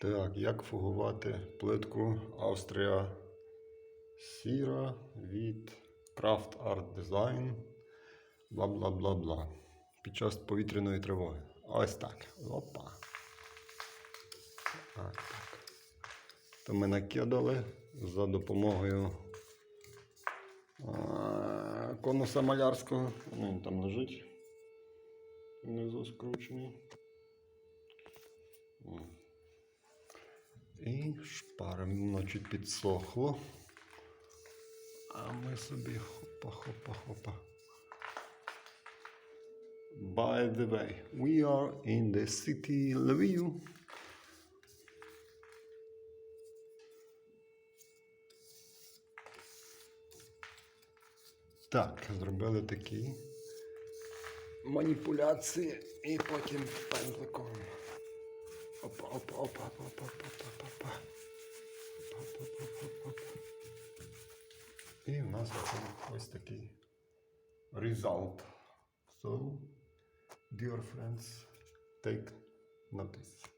Так, як фугувати плитку Австрія Сіра від Craft Art Design. Бла бла бла бла. Під час повітряної тривоги. Ось так. Опа. Так, так. То ми накидали за допомогою конуса малярського. Ну, Він там лежить. Внизу скручений. І шпаримо, воно підсохло. А ми собі хопа-хопа-хопа. By the way, we are in the city Lviv. Так, зробили такі маніпуляції і потім пензликом. Опа, опа, опа, опа, опа, опа, опа, опа. Опа, опа, опа, опа, опа. І в нас виходить ось такий result. So, dear friends, take notice.